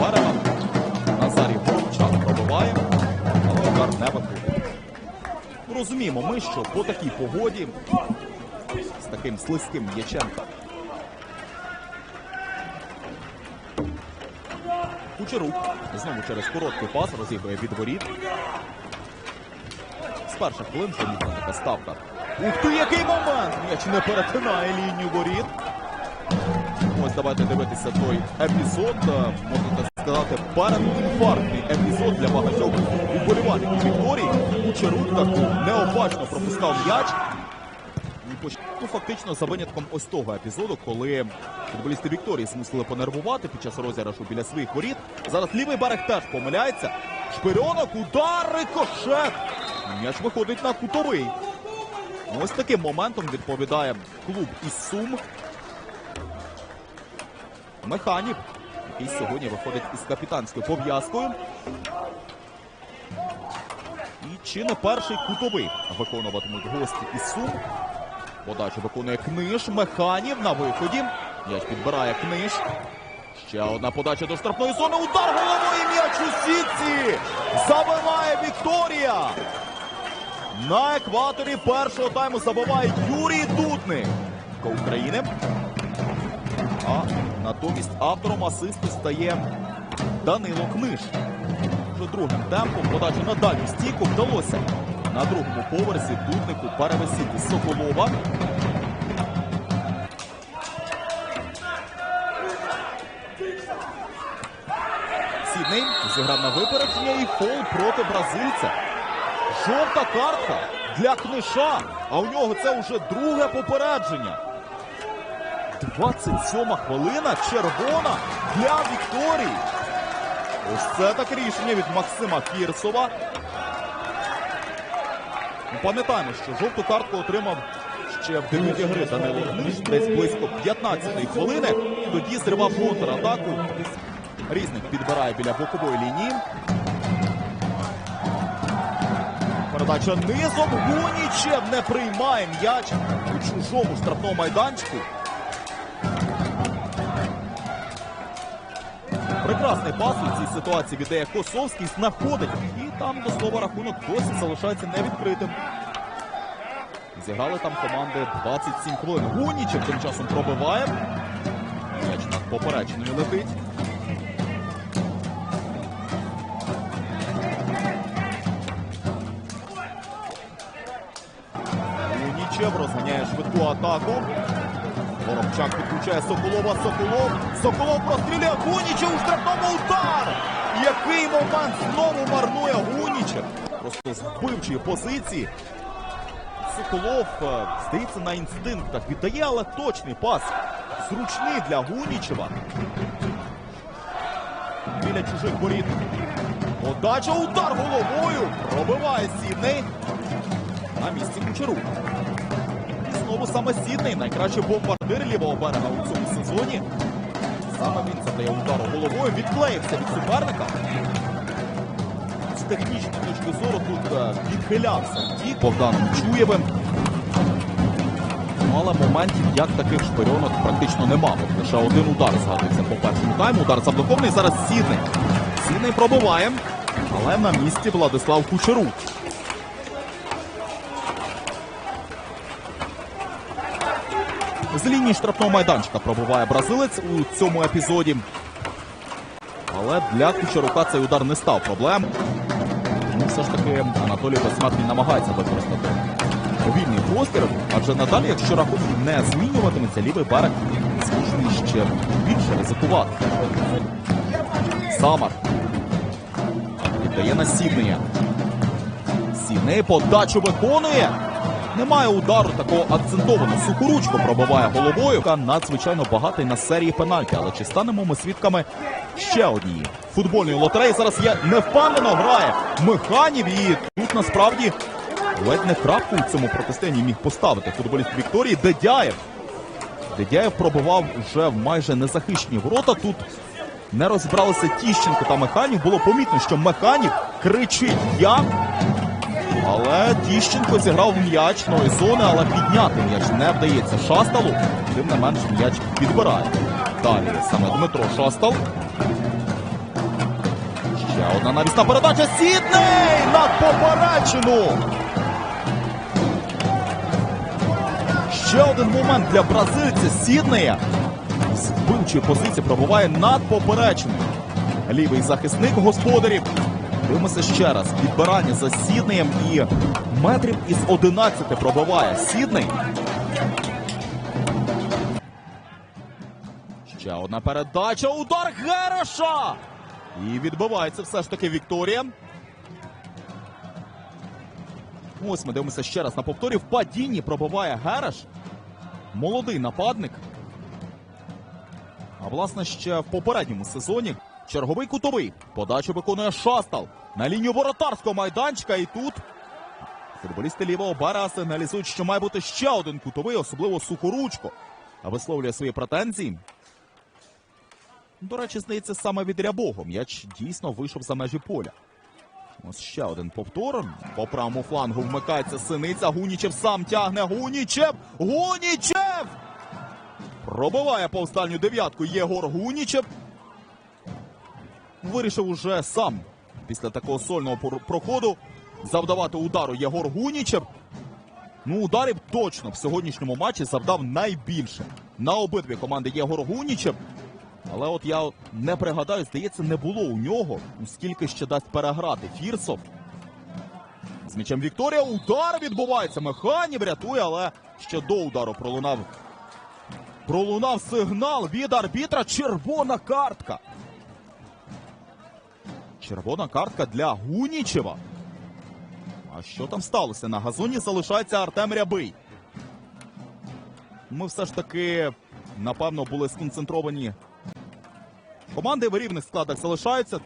берега. Назарій Горобчак пробиває, але удар не виходить. Розуміємо ми, що по такій погоді з таким слизьким м'ячем Кучерук знову через короткий пас розігрує від воріт. З перших хвилин помітна така ставка. Ух ти, який момент! М'яч не перетинає лінію воріт. Ось давайте дивитися той епізод. е, Можна так сказати, передінфарктний епізод для багатьох уболівальників Вікторії. Кучерук так необачно пропускав м'яч. Поч- Ну, фактично, за винятком ось того епізоду, коли футболісти Вікторії змусили понервувати під час розіграшу біля своїх воріт. Зараз лівий берег теж помиляється. Шпирьонок, удар, рикошет. М'яч виходить на кутовий. Ось таким моментом відповідає клуб із Сум. Механік, який сьогодні виходить із капітанською пов'язкою. І чи не перший кутовий виконуватимуть гості із Сум. Подачу виконує Книж. Механів на виході. М'яч підбирає Книж. Ще одна подача до штрафної зони. Удар головою м'яч у сітці. Забиває Вікторія. На екваторі першого тайму забиває Юрій Дудник. України. А натомість автором асисту стає Данило Книж. Вже другим темпом подачу на дальню стійку вдалося на другому поверсі Дуднику перевесити Соколова. Сідней зіграв на випередження і фол проти бразильця. Жовта картка для Книша. А у нього це вже друге попередження. 27 хвилина червона для Вікторії. Ось це так рішення від Максима Кірсова. Пам'ятаємо, що жовту картку отримав ще в дебюті гри Данило Книж десь близько 15-ї хвилини. Тоді зривав контратаку. Різник підбирає біля бокової лінії. Передача низом. Гунічев не приймає м'яч у чужому штрафному майданчику. Прекрасний пас у цій ситуації віддає Косовський, знаходить. І там, до слова, рахунок досі залишається невідкритим. Зіграли там команди 27 хвилин. Гунічев тим часом пробиває. М'яч над поперечною летить. Гунічев розганяє швидку атаку. Воробчак підключає Соколова. Соколов. Соколов прострілює Гунічев у штрафному удар. Який момент знову марнує Гунічев. Просто з вбивчої позиції. Соколов, е, здається, на інстинктах віддає, але точний пас. Зручний для Гунічева. Біля чужих воріт. Подача, удар головою. Пробиває Сідней. На місці Кучерук. Знову саме Сідней, найкращий бомбардир лівого берега у цьому сезоні. Саме він задає удару головою, відклеївся від суперника. З технічної точки зору тут е, відхилявся втік Богданом Чуєвим. Але моментів як таких шпирьонок практично нема. Лише один удар згадується по першому тайму. Удар заблокований. Зараз Сідней. Сідней пробиває, але на місці Владислав Кучерук. З лінії штрафного майданчика пробиває бразилець у цьому епізоді. Але для Кучерука цей удар не став проблем. Тому все ж таки Анатолій Безсмертний намагається використати вільний простір, адже надалі, якщо рахунок не змінюватиметься, лівий берег змушений ще більше ризикувати. Самар віддає на Сіднея. Сідней подачу виконує. Немає удару такого акцентованого. Сукоручко пробиває головою. Ка Надзвичайно багатий на серії пенальті. Але чи станемо ми свідками ще однієї футбольної лотереї? Зараз є невпевнено грає Механів. І тут насправді ледь не крапку у цьому протистоянні міг поставити футболіст Вікторії Дедяєв. Дедяєв пробивав вже в майже незахищені ворота. Тут не розібралися Тіщенко та Механів. Було помітно, що Механів кричить Я. Але Тіщенко зіграв м'яч нової зони, але підняти м'яч не вдається Шасталу. Тим не менш м'яч підбирає. Далі саме Дмитро Шастал. Ще одна навісна передача. Сідней над поперечину. Ще один момент для бразильця Сіднея. З вбивчої позиції пробуває над поперечиною. Лівий захисник господарів. Дивимося ще раз. Підбирання за Сіднеєм і метрів із 11 пробиває Сідней. Ще одна передача. Удар Гереша! І відбивається все ж таки Вікторія. Ось ми дивимося ще раз на повторі. В падінні пробиває Гереш. Молодий нападник. А власне ще в попередньому сезоні черговий кутовий. Подачу виконує Шастал на лінію воротарського майданчика. І тут футболісти лівого бара сигналізують, що має бути ще один кутовий, особливо сухоручко. А висловлює свої претензії. До речі, здається, саме від Рябого м'яч дійсно вийшов за межі поля. Ось ще один повтор. По правому флангу вмикається синиця. Гунічев сам тягне. Гунічев! Гунічев! Пробиває повстальню дев'ятку Єгор Гунічев. Вирішив уже сам після такого сольного проходу завдавати удару Єгор Гунічев. Ну, ударів точно в сьогоднішньому матчі завдав найбільше. На обидві команди Єгор Гунічев. Але от я не пригадаю, здається, не було у нього, ну, скільки ще дасть переграти Фірсов. З м'ячем Вікторія удар відбувається. Механів рятує, але ще до удару пролунав. Пролунав сигнал від арбітра. Червона картка. Червона картка для Гунічева. А що там сталося? На газоні залишається Артем Рябий. Ми все ж таки, напевно, були сконцентровані Команди в рівних складах залишаються.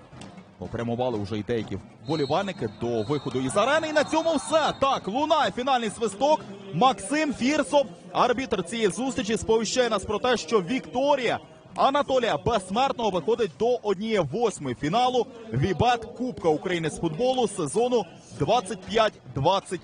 Попрямували вже й деякі вболівальники до виходу із арени. І на цьому все. Так, лунає фінальний свисток. Максим Фірсов, арбітр цієї зустрічі, сповіщає нас про те, що Вікторія Анатолія Безсмертного виходить до однієї восьми фіналу Вібет Кубка України з футболу сезону 25-26.